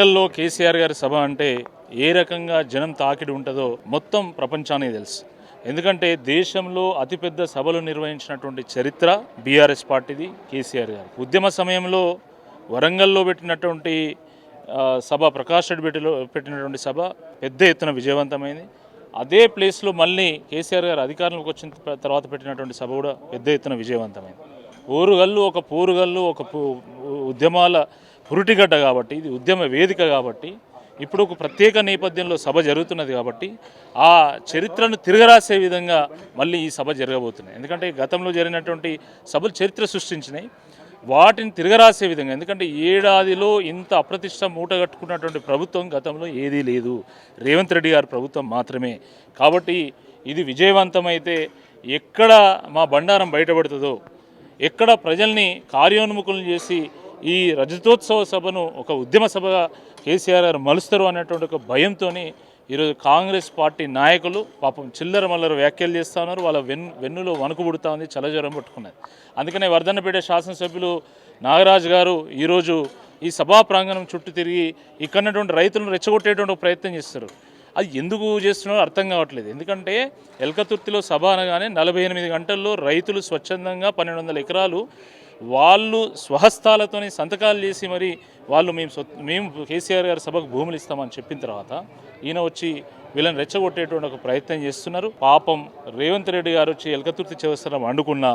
వరంగల్లో కేసీఆర్ గారి సభ అంటే ఏ రకంగా జనం తాకిడి ఉంటుందో మొత్తం ప్రపంచానికి తెలుసు. ఎందుకంటే దేశంలో అతిపెద్ద సభలు నిర్వహించినటువంటి చరిత్ర బీఆర్ఎస్ పార్టీది కేసీఆర్ గారు. ఉద్యమ సమయంలో వరంగల్లో పెట్టినటువంటి సభ ప్రకాష్ రెడ్డి పెట్టిలో పెట్టినటువంటి సభ పెద్ద ఎత్తున విజయవంతమైంది. అదే ప్లేస్లో మళ్ళీ కేసీఆర్ గారు అధికారంలోకి వచ్చిన తర్వాత పెట్టినటువంటి సభ కూడా పెద్ద ఎత్తున విజయవంతమైంది. ఊరుగల్లు ఒక పూరుగల్లు ఒక ఉద్యమాల పురుటిగడ్డ కాబట్టి ఇది ఉద్యమ వేదిక కాబట్టి ఇప్పుడు ఒక ప్రత్యేక నేపథ్యంలో సభ జరుగుతున్నది కాబట్టి ఆ చరిత్రను తిరగరాసే విధంగా మళ్ళీ ఈ సభ జరగబోతున్నాయి. ఎందుకంటే గతంలో జరిగినటువంటి సభలు చరిత్ర సృష్టించినాయి. వాటిని తిరగరాసే విధంగా ఎందుకంటే ఏడాదిలో ఇంత అప్రతిష్ట మూటగట్టుకున్నటువంటి ప్రభుత్వం గతంలో ఏదీ లేదు. రేవంత్ రెడ్డి గారి ప్రభుత్వం మాత్రమే. కాబట్టి ఇది విజయవంతమైతే ఎక్కడ మా బండారం బయటపడుతుందో ఎక్కడ ప్రజల్ని కార్యోన్ముఖులను చేసి ఈ రజతోత్సవ సభను ఒక ఉద్యమ సభగా కేసీఆర్ గారు మలుస్తారు అనేటువంటి ఒక భయంతో ఈరోజు కాంగ్రెస్ పార్టీ నాయకులు పాపం చిల్లర మల్లర వ్యాఖ్యలు చేస్తూ ఉన్నారు. వాళ్ళ వెన్ వెన్నులో వణుకుబుడుతూ ఉంది చలజ్వరం పట్టుకున్నది. అందుకనే వర్ధన్నపేట శాసనసభ్యులు నాగరాజు గారు ఈరోజు ఈ సభా ప్రాంగణం చుట్టూ తిరిగి ఇక్కడ రైతులను రెచ్చగొట్టేటువంటి ప్రయత్నం చేస్తారు. అది ఎందుకు చేస్తున్నారో అర్థం కావట్లేదు. ఎందుకంటే ఎల్కతుర్తిలో సభ అనగానే నలభై ఎనిమిది గంటల్లో రైతులు స్వచ్ఛందంగా పన్నెండు వందల ఎకరాలు వాళ్ళు స్వహస్తాలతోనే సంతకాలు చేసి మరి వాళ్ళు మేము సొ- మేము కేసీఆర్ గారి సభకు భూములు ఇస్తామని చెప్పిన తర్వాత ఈయన వచ్చి వీళ్ళని రెచ్చగొట్టేటువంటి ఒక ప్రయత్నం చేస్తున్నారు. పాపం రేవంత్ రెడ్డి గారు వచ్చి ఎలకతుర్తి చేవస్థలం అండుకున్న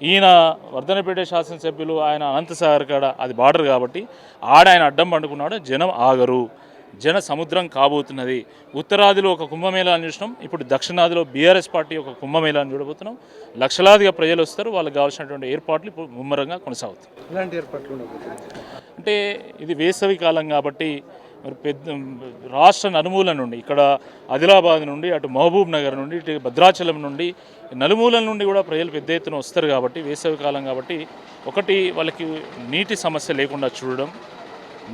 ఈయన వర్ధనపేట శాసనసభ్యులు ఆయన అనంతసాగర్ కాడ అది బార్డర్ కాబట్టి ఆడ ఆయన అడ్డం పండుకున్నాడు జనం ఆగరు. జన సముద్రం కాబోతున్నది. ఉత్తరాదిలో ఒక కుంభమేళాన్ని చూసినాం. ఇప్పుడు దక్షిణాదిలో బీఆర్ఎస్ పార్టీ ఒక కుంభమేళాన్ని చూడబోతున్నాం. లక్షలాదిగా ప్రజలు వస్తారు. వాళ్ళకి కావాల్సినటువంటి ఏర్పాట్లు ఇప్పుడు ముమ్మరంగా కొనసాగుతాయి. ఏర్పాట్లు అంటే ఇది వేసవి కాలం కాబట్టి మరి పెద్ద రాష్ట్ర నలుమూల నుండి ఇక్కడ ఆదిలాబాద్ నుండి అటు మహబూబ్ నగర్ నుండి ఇటు భద్రాచలం నుండి నలుమూలల నుండి కూడా ప్రజలు పెద్ద ఎత్తున వస్తారు కాబట్టి వేసవి కాలం కాబట్టి ఒకటి వాళ్ళకి నీటి సమస్య లేకుండా చూడడం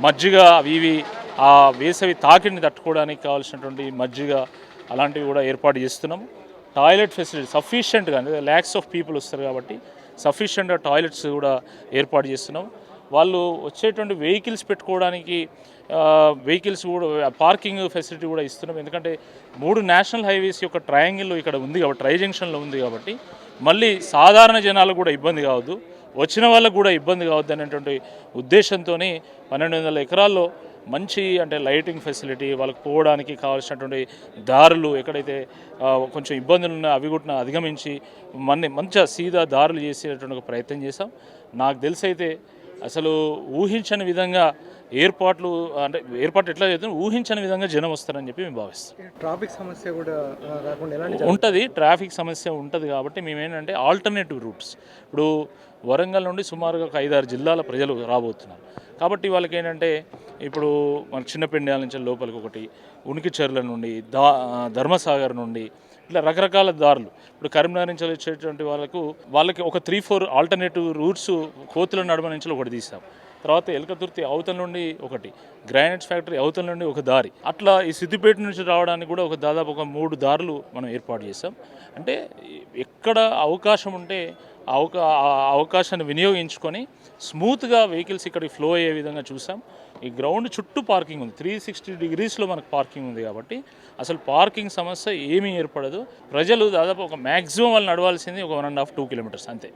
మజ్జిగ అవి ఇవి ఆ వేసవి తాకిడిని తట్టుకోవడానికి కావాల్సినటువంటి మజ్జిగ అలాంటివి కూడా ఏర్పాటు చేస్తున్నాం టాయిలెట్ ఫెసిలిటీ సఫిషియెంట్గా అంటే ల్యాక్స్ ఆఫ్ పీపుల్ వస్తారు కాబట్టి సఫిషియెంట్గా టాయిలెట్స్ కూడా ఏర్పాటు చేస్తున్నాం వాళ్ళు వచ్చేటువంటి వెహికల్స్ పెట్టుకోవడానికి వెహికల్స్ కూడా పార్కింగ్ ఫెసిలిటీ కూడా ఇస్తున్నాం ఎందుకంటే మూడు నేషనల్ హైవేస్ యొక్క ట్రయాంగిల్ ఇక్కడ ఉంది కాబట్టి ట్రై జంక్షన్లో ఉంది కాబట్టి మళ్ళీ సాధారణ జనాలకు కూడా ఇబ్బంది కావద్దు. వచ్చిన వాళ్ళకు కూడా ఇబ్బంది కావద్దు అనేటువంటి ఉద్దేశంతో పన్నెండు వందల ఎకరాల్లో మంచి అంటే లైటింగ్ ఫెసిలిటీ వాళ్ళకి పోవడానికి కావాల్సినటువంటి దారులు ఎక్కడైతే కొంచెం ఇబ్బందులు ఉన్నాయో అవి కూడా అధిగమించి మన మంచిగా సీదా దారులు చేసేటువంటి ప్రయత్నం చేశాం. నాకు తెలిసి అయితే అసలు ఊహించని విధంగా ఏర్పాట్లు అంటే ఏర్పాట్లు ఎట్లా చేద్దాం? ఊహించని విధంగా జనం వస్తారని చెప్పి మేము భావిస్తాం. ట్రాఫిక్ సమస్య కూడా రాకుండా ఉంటుంది ట్రాఫిక్ సమస్య ఉంటుంది కాబట్టి మేమేంటంటే ఆల్టర్నేటివ్ రూట్స్. ఇప్పుడు వరంగల్ నుండి సుమారుగా ఒక ఐదారు జిల్లాల ప్రజలు రాబోతున్నారు. కాబట్టి వాళ్ళకి ఏంటంటే ఇప్పుడు మన చిన్నపెండ్యాల నుంచి లోపలికి ఒకటి ఉనికిచెర్ల నుండి దా ధర్మసాగర్ నుండి ఇట్లా రకరకాల దారులు. ఇప్పుడు కరీంనగర్ నుంచి వచ్చేటువంటి వాళ్ళకు వాళ్ళకి ఒక త్రీ ఫోర్ ఆల్టర్నేటివ్ రూట్స్ కోతుల నడుమ నుంచి ఒకటి తీసాం తర్వాత ఎలకతుర్తి అవతల నుండి ఒకటి గ్రానైట్స్ ఫ్యాక్టరీ అవతల నుండి ఒక దారి. అట్లా ఈ సిద్దిపేట నుంచి రావడానికి కూడా ఒక దాదాపు ఒక మూడు దారులు మనం ఏర్పాటు చేసాం అంటే ఎక్కడ అవకాశం ఉంటే ఆ అవకా ఆ అవకాశాన్ని వినియోగించుకొని స్మూత్గా వెహికల్స్ ఇక్కడికి ఫ్లో అయ్యే విధంగా చూసాం ఈ గ్రౌండ్ చుట్టూ పార్కింగ్ ఉంది. త్రీ సిక్స్టీ డిగ్రీస్లో మనకు పార్కింగ్ ఉంది కాబట్టి అసలు పార్కింగ్ సమస్య ఏమీ ఏర్పడదు. ప్రజలు దాదాపు ఒక మ్యాక్సిమం వాళ్ళు నడవాల్సింది ఒక one and half two kilometres అంతే.